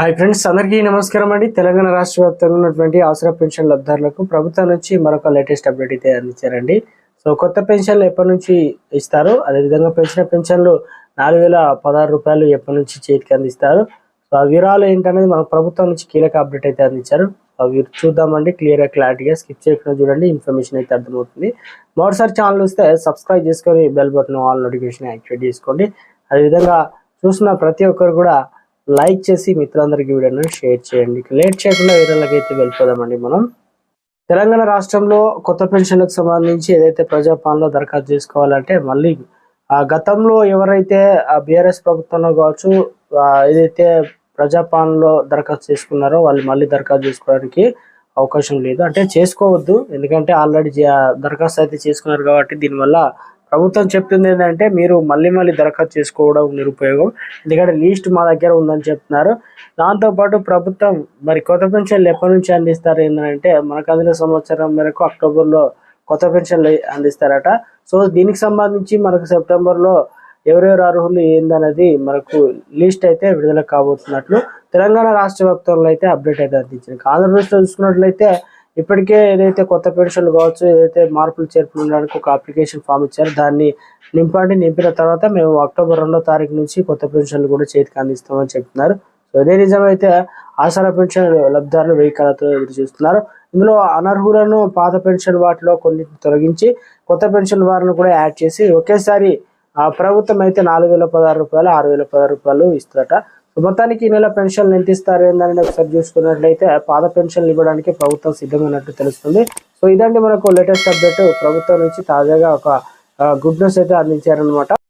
Hi friends అందరికీ నమస్కారం అండి. తెలంగాణ రాష్ట్ర వ్యాప్తంగా ఉన్నటువంటి అవసర పెన్షన్ లబ్ధారులకు ప్రభుత్వం నుంచి మరొక లేటెస్ట్ అప్డేట్ అయితే అందించారండి. సో కొత్త పెన్షన్లు ఎప్పటి నుంచి ఇస్తారు? అదేవిధంగా పెంచిన పెన్షన్లు నాలుగు వేల పదహారు రూపాయలు ఎప్పటి నుంచి చేతికి అందిస్తారు? సో ఆ వివరాలు ఏంటనేది మన ప్రభుత్వం నుంచి కీలక అప్డేట్ అయితే అందించారు. అవి చూద్దామండి. క్లియర్గా క్లారిటీగా స్కిప్ చేయకుండా చూడండి. ఇన్ఫర్మేషన్ అయితే అర్థమవుతుంది. మరోసారి ఛానల్ వస్తే సబ్స్క్రైబ్ చేసుకొని bell button all notification activate చేసుకోండి. అదేవిధంగా చూసిన ప్రతి ఒక్కరు కూడా లైక్ చేసి మిత్రులందరికీ వీడియోని షేర్ చేయండి. లేట్ చేయకుండా వీడియోలకి అయితే వెళ్ళిపోదామండి మనం. తెలంగాణ రాష్ట్రంలో కొత్త పెన్షన్లకు సంబంధించి ఏదైతే ప్రజాపాలనలో దరఖాస్తు చేసుకోవాలంటే మళ్ళీ ఆ గతంలో ఎవరైతే ఆ బీఆర్ఎస్ ప్రభుత్వంలో కావచ్చు ఏదైతే ప్రజాపాలనలో దరఖాస్తు చేసుకున్నారో వాళ్ళు మళ్ళీ దరఖాస్తు చేసుకోవడానికి అవకాశం లేదు. అంటే చేసుకోవద్దు. ఎందుకంటే ఆల్రెడీ దరఖాస్తు అయితే చేసుకున్నారు కాబట్టి దీనివల్ల ప్రభుత్వం చెప్తుంది ఏంటంటే మీరు మళ్ళీ మళ్ళీ దరఖాస్తు చేసుకోవడం నిరుపయోగం. ఎందుకంటే లీస్ట్ మా దగ్గర ఉందని చెప్తున్నారు. దాంతోపాటు ప్రభుత్వం మరి కొత్త పెన్షన్లు ఎప్పటి నుంచి అందిస్తారు ఏంటంటే మనకు అందిన సంవత్సరం మేరకు అక్టోబర్లో కొత్త పెన్షన్లు అందిస్తారట. సో దీనికి సంబంధించి మనకు సెప్టెంబర్లో ఎవరెవరు అర్హులు ఏందనేది మనకు లిస్ట్ అయితే విడుదల కాబోతున్నట్లు తెలంగాణ రాష్ట్ర వ్యాప్తంలో అయితే అప్డేట్ అయితే అందించింది. ఆంధ్రప్రదేశ్లో చూసుకున్నట్లయితే ఇప్పటికే ఏదైతే కొత్త పెన్షన్లు కావచ్చు ఏదైతే మార్పులు చేర్పులు ఉండడానికి ఒక అప్లికేషన్ ఫామ్ ఇచ్చారు. దాన్ని నింపండి నింపిన తర్వాత మేము అక్టోబర్ రెండో తారీఖు నుంచి కొత్త పెన్షన్లు కూడా చేతికి అందిస్తామని చెప్తున్నారు. సో ఇదే నిజమైతే ఆసరా పెన్షన్ లబ్ధిదారులు వెయ్యి కళతో ఎదురు చూస్తున్నారు. ఇందులో అనర్హులను పాత పెన్షన్ వాటిలో కొన్నిటిని తొలగించి కొత్త పెన్షన్ వారిని కూడా యాడ్ చేసి ఒకేసారి ప్రభుత్వం అయితే నాలుగు వేల పదహారు రూపాయలు ఆరు వేల పదహారు రూపాయలు ఇస్తుందట. మొత్తానికి ఈ నెల పెన్షన్లు ఎంత ఇస్తారు ఏందని ఒకసారి చూసుకున్నట్లయితే పాత పెన్షన్లు ఇవ్వడానికి ప్రభుత్వం సిద్ధమైనట్టు తెలుస్తుంది. సో ఇదండి మనకు లేటెస్ట్ అప్డేట్ ప్రభుత్వం నుంచి తాజాగా ఒక గుడ్ న్యూస్ అయితే అందించారనమాట